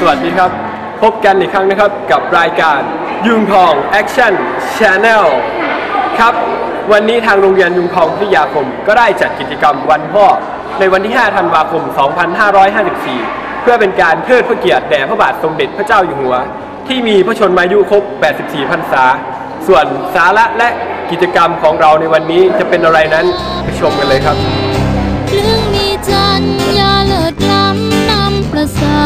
สวัสดีครับ พบกันอีกครั้งนะครับกับรายการยุงทอง Action Channel ครับ วันนี้ทางโรงเรียนยุงทองพิทยาคม ก็ได้จัดกิจกรรมวันพ่อ ในวันที่ 5 ธันวาคม 2554 เพื่อเป็นการเทิดพระเกียรติแด่พระบาทสมเด็จพระเจ้าอยู่หัว ที่มีพระชนมายุครบ 84 พรรษา ส่วนสาระและกิจกรรมของเราในวันนี้จะเป็นอะไรนั้นไปชมกันเลยครับเรื่องมีจันยาเลิศล้ำนำประสา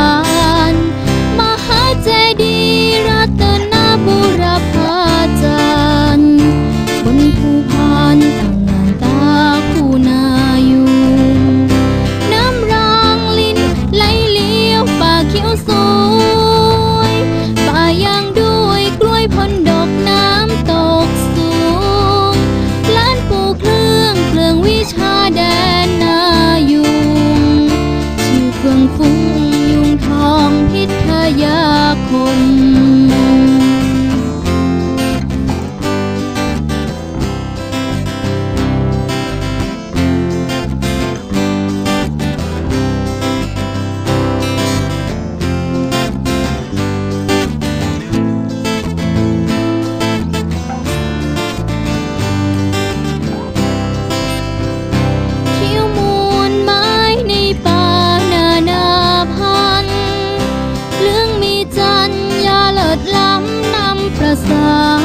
ำ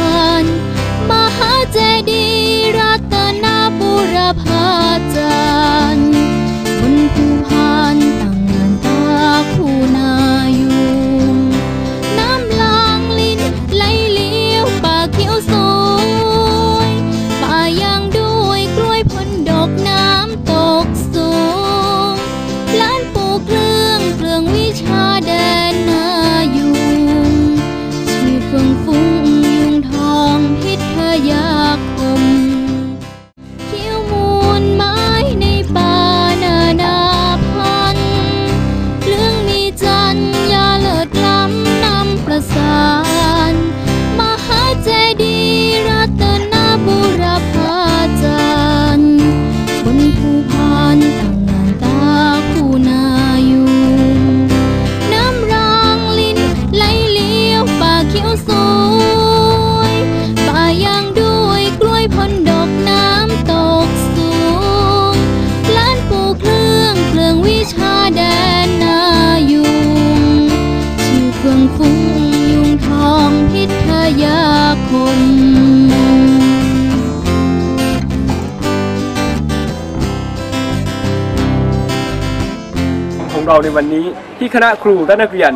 ของเราในวันนี้ ที่คณะครูและนักเรียน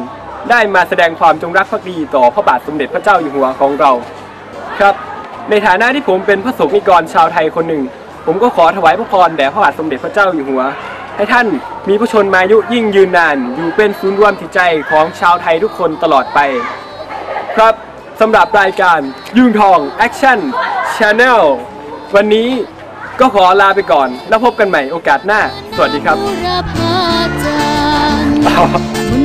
ได้มาแสดงความจงรักภักดีต่อพระบาทสมเด็จพระเจ้าอยู่หัวของเรา ครับ ในฐานะที่ผมเป็นพระสงฆ์นิกรชาวไทยคนหนึ่ง ผมก็ขอถวายพระพรแด่พระบาทสมเด็จพระเจ้าอยู่หัว ให้ท่านมีพระชนมายุยิ่งยืนนาน อยู่เป็นศูนย์รวมจิตใจของชาวไทยทุกคนตลอดไป ครับสำหรับรายการยุงทอง Action Channel วันนี้ก็ขอลาไปก่อน แล้วพบกันใหม่โอกาสหน้า สวัสดีครับ บุ